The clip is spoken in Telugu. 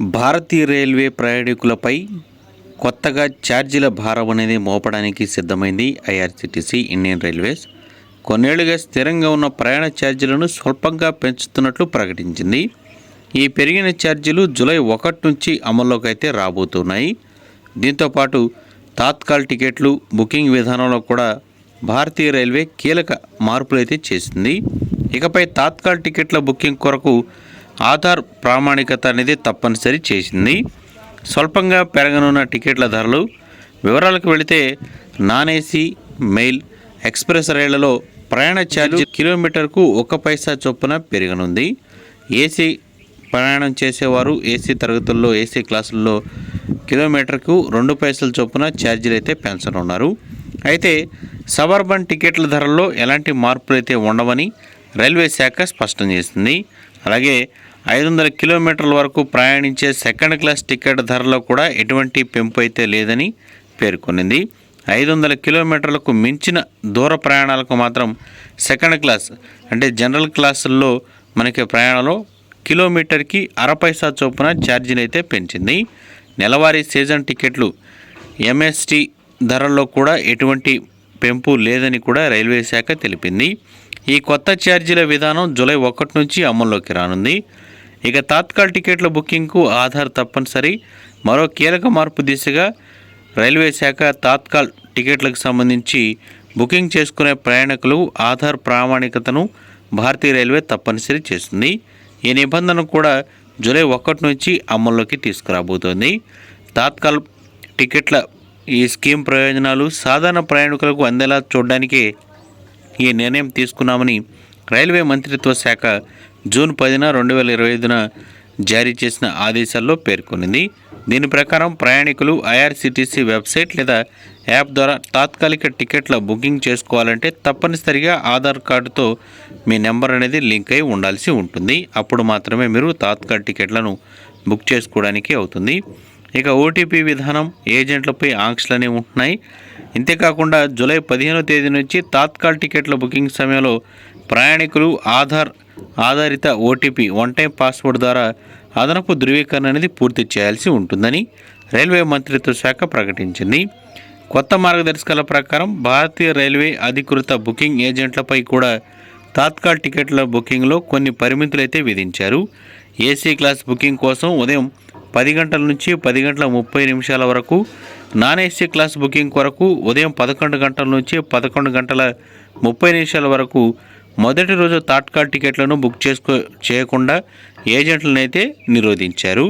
భారతీయ రైల్వే ప్రయాణికులపై కొత్తగా ఛార్జీల భారం అనేది మోపడానికి సిద్ధమైంది ఐఆర్సిటీసీ ఇండియన్ రైల్వేస్. కొన్నేళ్ళుగా స్థిరంగా ఉన్న ప్రయాణ ఛార్జీలను స్వల్పంగా పెంచుతున్నట్లు ప్రకటించింది. ఈ పెరిగిన ఛార్జీలు జూలై ఒకటి నుంచి అమల్లోకి అయితే రాబోతున్నాయి. దీంతోపాటు తాత్కాల్ టికెట్లు బుకింగ్ విధానంలో కూడా భారతీయ రైల్వే కీలక మార్పులు అయితే చేసింది. ఇకపై తాత్కాల్ టికెట్ల బుకింగ్ కొరకు ఆధార్ ప్రామాణికత అనేది తప్పనిసరి చేసింది. స్వల్పంగా పెరగనున్న టికెట్ల ధరలు వివరాలకు వెళితే నాన్ ఏసీ మెయిల్ ఎక్స్ప్రెస్ రైళ్ళలో ప్రయాణ ఛార్జీ కిలోమీటర్కు ఒక పైసా చొప్పున పెరగనుంది. ఏసీ ప్రయాణం చేసేవారు ఏసీ తరగతుల్లో ఏసీ క్లాసుల్లో కిలోమీటర్కు రెండు పైసల చొప్పున ఛార్జీలు అయితే పెంచనున్నారు. అయితే సబర్బన్ టికెట్ల ధరల్లో ఎలాంటి మార్పులు అయితే ఉండవని రైల్వే శాఖ స్పష్టం చేసింది. అలాగే ఐదు వందల కిలోమీటర్ల వరకు ప్రయాణించే సెకండ్ క్లాస్ టికెట్ ధరలో కూడా ఎటువంటి పెంపు అయితే లేదని పేర్కొనింది. ఐదు వందల కిలోమీటర్లకు మించిన దూర ప్రయాణాలకు మాత్రం సెకండ్ క్లాస్ అంటే జనరల్ క్లాసుల్లో మనకి ప్రయాణంలో కిలోమీటర్కి అర పైసా చొప్పున ఛార్జీని అయితే పెంచింది. నెలవారీ సీజన్ టికెట్లు ఎంఎస్టీ ధరల్లో కూడా ఎటువంటి పెంపు లేదని కూడా రైల్వే శాఖ తెలిపింది. ఈ కొత్త ఛార్జీల విధానం జూలై ఒకటి నుంచి అమల్లోకి రానుంది. ఇక తాత్కాల్ టికెట్ల బుకింగ్కు ఆధార్ తప్పనిసరి. మరో కీలక మార్పు దిశగా రైల్వే శాఖ తాత్కాల్ టికెట్లకు సంబంధించి బుకింగ్ చేసుకునే ప్రయాణికులు ఆధార్ ప్రామాణికతను భారతీయ రైల్వే తప్పనిసరి చేస్తుంది. ఈ నిబంధన కూడా జూలై ఒకటి నుంచి అమల్లోకి తీసుకురాబోతోంది. తాత్కాల్ టికెట్ల ఈ స్కీమ్ ప్రయోజనాలు సాధారణ ప్రయాణికులకు అందేలా చూడడానికి ఈ నిర్ణయం తీసుకున్నామని రైల్వే మంత్రిత్వ శాఖ జూన్ పదిన రెండు వేల ఇరవై ఐదున జారీ చేసిన ఆదేశాల్లో పేర్కొనింది. దీని ప్రకారం ప్రయాణికులు ఐఆర్సిటీసీ వెబ్సైట్ లేదా యాప్ ద్వారా తాత్కాలిక టికెట్ల బుకింగ్ చేసుకోవాలంటే తప్పనిసరిగా ఆధార్ కార్డుతో మీ నెంబర్ అనేది లింక్ అయి ఉండాల్సి ఉంటుంది. అప్పుడు మాత్రమే మీరు తాత్కాలిక టికెట్లను బుక్ చేసుకోవడానికి అవుతుంది. ఇక ఓటీపీ విధానం ఏజెంట్లపై ఆంక్షలు అనేవి ఉంటున్నాయి. ఇంతేకాకుండా జూలై పదిహేనో తేదీ నుంచి తాత్కాల్ టికెట్ల బుకింగ్ సమయంలో ప్రయాణికులు ఆధార్ ఆధారిత ఓటీపీ వన్ టైం పాస్వర్డ్ ద్వారా అదనపు ధృవీకరణ అనేది పూర్తి చేయాల్సి ఉంటుందని రైల్వే మంత్రిత్వ శాఖ ప్రకటించింది. కొత్త మార్గదర్శకాల ప్రకారం భారతీయ రైల్వే అధికృత బుకింగ్ ఏజెంట్లపై కూడా తాత్కాల్ టికెట్ల బుకింగ్లో కొన్ని పరిమితులైతే విధించారు. ఏసీ క్లాస్ బుకింగ్ కోసం ఉదయం పది గంటల నుంచి పది గంటల ముప్పై నిమిషాల వరకు నాన్ ఏసీ క్లాస్ బుకింగ్ కొరకు ఉదయం పదకొండు గంటల నుంచి పదకొండు గంటల ముప్పై నిమిషాల వరకు మొదటి రోజు తాట్కాల్ టికెట్లను బుక్ చేసుకో చేయకుండా ఏజెంట్లనైతే నిరోధించారు.